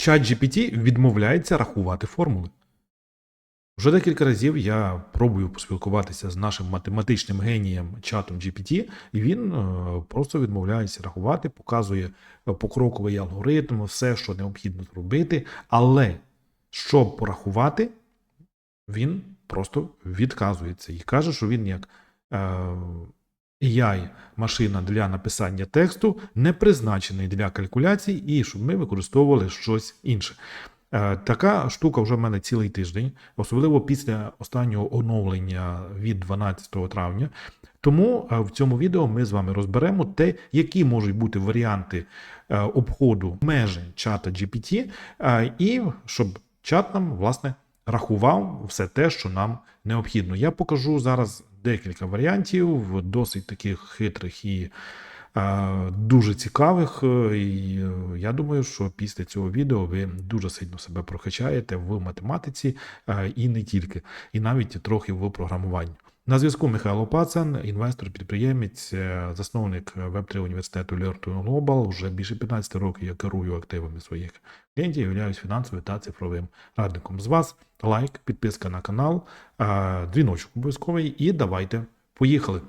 ChatGPT відмовляється рахувати формули. Вже декілька разів я пробую поспілкуватися з нашим математичним генієм чатом GPT, і він е, просто відмовляється рахувати, показує е, покроковий алгоритм, все, що необхідно зробити. Але щоб порахувати, він просто відказується і каже, що він як е, AI машина для написання тексту не призначений для калькуляцій, і щоб ми використовували щось інше. Е, Така штука вже в мене цілий тиждень, особливо після останнього оновлення від 12 травня. Тому е, в цьому відео ми з вами розберемо те, які можуть бути варіанти е, обходу межі чата GPT, і щоб чат нам, власне, рахував все те, що нам необхідно. Я покажу зараз декілька варіантів, досить таких хитрих і дуже цікавих. е, І е, я думаю, що після цього відео ви дуже сильно себе прокачаєте в математиці е, і не тільки, і навіть трохи в програмуванні. На зв'язку Михайло Пацан, інвестор, підприємець, е, засновник Web3 університету Learn Global. Вже більше 15 років я керую активами своїх клієнтів, являюсь фінансовим та цифровим радником. З вас лайк, підписка на канал, е, дзвіночок обов'язковий, і давайте поїхали.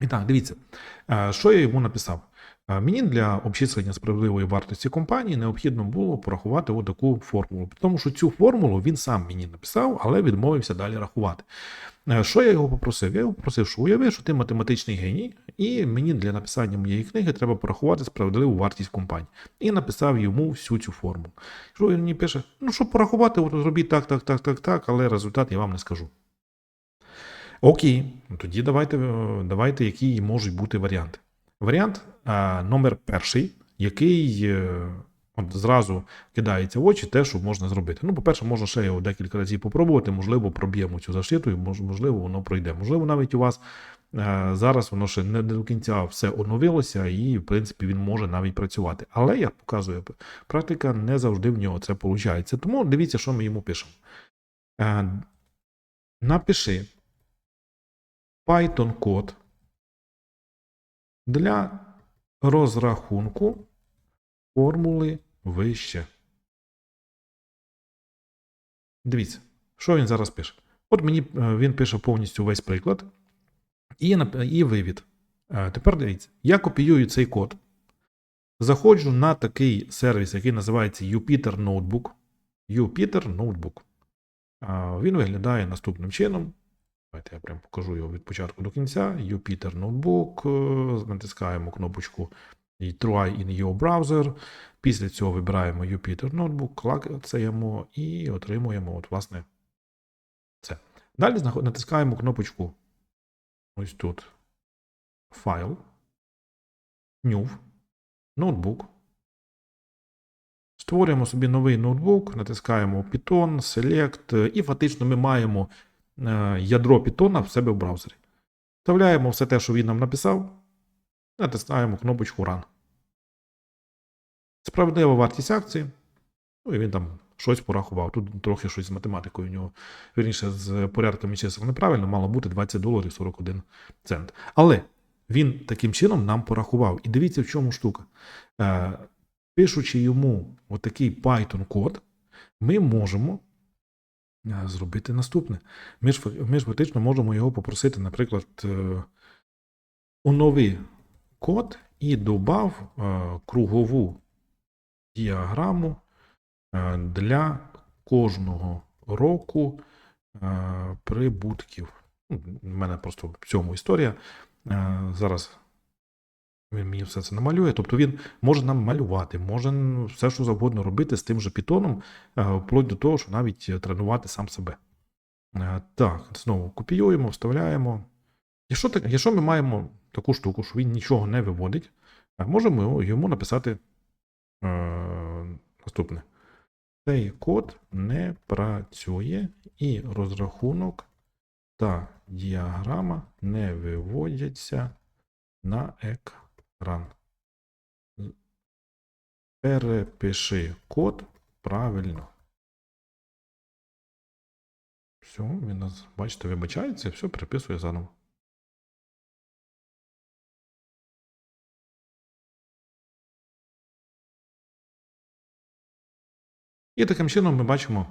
І так, дивіться, е, що я йому написав. Мені для обчислення справедливої вартості компанії необхідно було порахувати отаку формулу. Тому що цю формулу він сам мені написав, але відмовився далі рахувати. Е, Що я його попросив? Я його попросив, що уяви, що ти математичний геній, і мені для написання моєї книги треба порахувати справедливу вартість компанії. І написав йому всю цю формулу. Що він мені пише? Ну, щоб порахувати, от зробіть так, так, так, так, так, але результат я вам не скажу. Окей, ну тоді давайте, давайте які можуть бути варіанти. Варіант номер перший, який е, от зразу кидається в очі, те, що можна зробити. Ну, по-перше, можна ще його декілька разів попробувати, можливо, проб'ємо цю защиту, і можливо, воно пройде. Можливо, навіть у вас е, зараз воно ще не до кінця все оновилося, і, в принципі, він може навіть працювати. Але, як показує практика, не завжди в нього це виходить. Тому дивіться, що ми йому пишемо. Е, Напиши Python код для розрахунку формули вище. Дивіться, що він зараз пише. От мені е, він пише повністю весь приклад і, і вивід. Е, Тепер дивіться, я копіюю цей код, заходжу на такий сервіс, який називається Jupyter Notebook. Jupyter Notebook. Він виглядає наступним чином. Давайте я прям покажу його від початку до кінця. Jupyter Notebook. е, Натискаємо кнопочку Try in your browser. Після цього вибираємо Jupyter Notebook, клацаємо і отримуємо, от, власне, це. Далі натискаємо кнопочку ось тут. Файл. New. Ноутбук. Створюємо собі новий ноутбук, натискаємо Python, Select, і фактично ми маємо ядро Python в себе в браузері. Вставляємо все те, що він нам написав, натискаємо кнопочку Run. Справедлива вартість акції. Ну і він там щось порахував. Тут трохи щось з математикою у нього, вірніше, з порядками чисел неправильно, мало бути 20 доларів 41 цент. Але він таким чином нам порахував. І дивіться, в чому штука. Е, пишучи йому отакий Python-код, ми можемо е, зробити наступне. Ми ж, ми ж фактично можемо його попросити, наприклад, е, онови код і додав е, кругову діаграму е, для кожного року е, прибутків. Ну, У мене просто в цьому історія. Е, Зараз мені все це намалює. Тобто він може нам малювати, може все, що завгодно робити з тим же пітоном, е, вплоть до того, що навіть тренувати сам себе. Е, Так, знову копіюємо, вставляємо. Якщо, так, якщо ми маємо таку штуку, що він нічого не виводить, е, можемо йому написати е, наступне. Цей код не працює і розрахунок та діаграма не виводяться на екран. Перепиши код правильно. Все, він нас, бачите, вибачається, все, переписує заново. І таким чином ми бачимо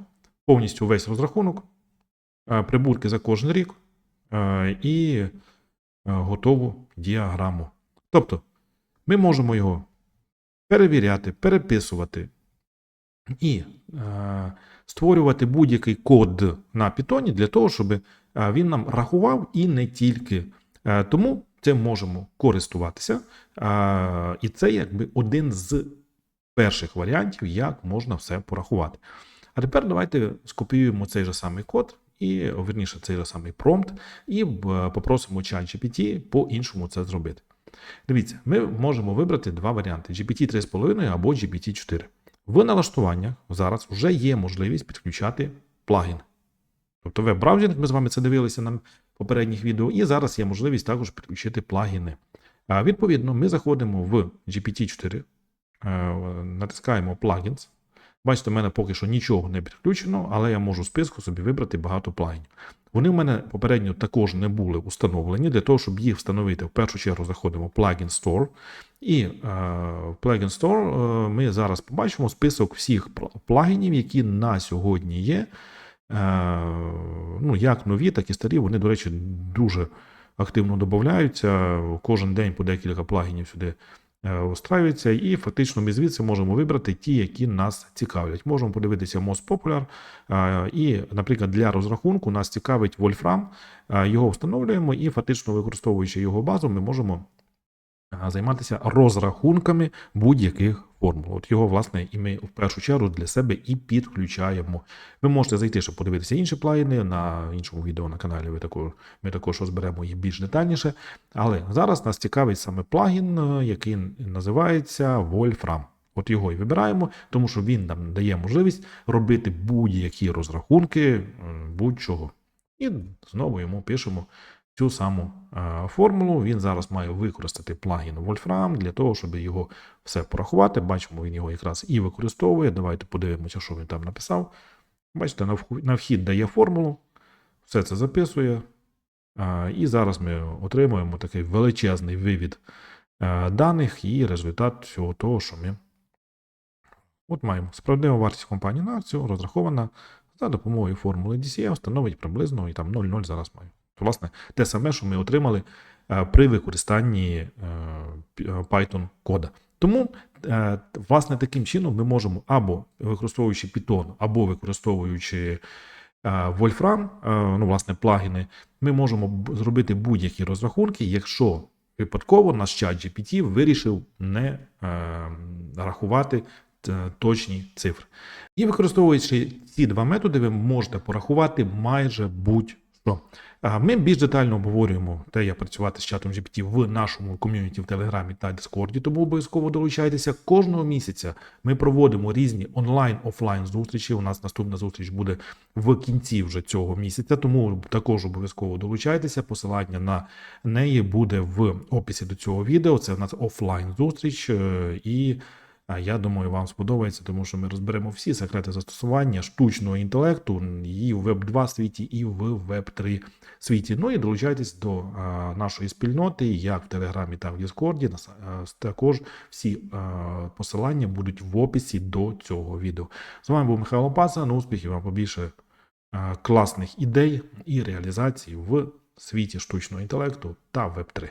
повністю весь розрахунок, е, прибутки за кожен рік е, і е, готову діаграму. Тобто ми можемо його перевіряти, переписувати і е, створювати будь-який код на Python для того, щоб е, він нам рахував і не тільки. Е, тому цим можемо користуватися. Е, і це якби один з перших варіантів, як можна все порахувати. А тепер давайте скопіюємо цей же самий код, і верніше цей же самий промпт, і б- попросимо ChatGPT по-іншому це зробити. Дивіться, ми можемо вибрати два варіанти: GPT 3,5 або GPT 4. В налаштуваннях зараз вже є можливість підключати плагін. Тобто веб-браузинг, ми з вами це дивилися на попередніх відео, і зараз є можливість також підключити плагіни. А, Відповідно, ми заходимо в GPT-4, е, натискаємо Plugins. Бачите, в мене поки що нічого не підключено, але я можу в списку собі вибрати багато плагінів. Вони в мене попередньо також не були установлені. Для того, щоб їх встановити, в першу чергу заходимо в Plugin Store. І е, в Plugin Store е, ми зараз побачимо список всіх пл- плагінів, які на сьогодні є. Е, ну, як нові, так і старі. Вони, до речі, дуже активно додаються. Кожен день по декілька плагінів сюди устраюється, і фактично ми звідси можемо вибрати ті, які нас цікавлять. Можемо подивитися Most Popular. е, І, наприклад, для розрахунку нас цікавить Wolfram. Е, Його встановлюємо, і фактично використовуючи його базу, ми можемо е, займатися розрахунками будь-яких формул. От його, власне, і ми в першу чергу для себе і підключаємо. Ви можете зайти, щоб подивитися інші плагіни. На іншому відео на каналі ви також, ми також розберемо їх більш детальніше. Але зараз нас цікавить саме плагін, е, який називається Wolfram. От його і вибираємо, тому що він нам дає можливість робити будь-які розрахунки будь-чого. І знову йому пишемо цю саму е, формулу. Він зараз має використати плагін Wolfram для того, щоб його все порахувати. Бачимо, він його якраз і використовує. Давайте подивимося, що він там написав. Бачите, на вхід дає формулу, все це записує. І зараз ми отримуємо такий величезний вивід е, даних і результат всього того, що ми от маємо. Справедлива вартість компанії на акцію розрахована за допомогою формули DCF становить приблизно і там 0,0 зараз маю. Власне, те саме, що ми отримали е, при використанні е, е, Python кода. Тому, власне, таким чином ми можемо або використовуючи Python, або використовуючи Wolfram, ну, власне, плагіни, ми можемо зробити будь-які розрахунки, якщо випадково наш чат GPT вирішив не рахувати точні цифри. І використовуючи ці два методи, ви можете порахувати майже будь-що. А Ми більш детально обговорюємо те, як працювати з чатом GPT в нашому ком'юніті в Телеграмі та Дискорді, тому обов'язково долучайтеся. Кожного місяця ми проводимо різні онлайн-офлайн зустрічі. У нас наступна зустріч буде в кінці вже цього місяця, тому також обов'язково долучайтеся. Посилання на неї буде в описі до цього відео. Це в нас офлайн зустріч е, і. Я думаю, вам сподобається, тому що ми розберемо всі секрети застосування штучного інтелекту і в Web 2 світі, і в Web 3 світі. Ну і долучайтесь до нашої спільноти, як в Телеграмі, так і в Діскорді. Також всі посилання будуть в описі до цього відео. З вами був Михайло Паса. На успіхів вам побільше класних ідей і реалізацій в світі штучного інтелекту та Web 3.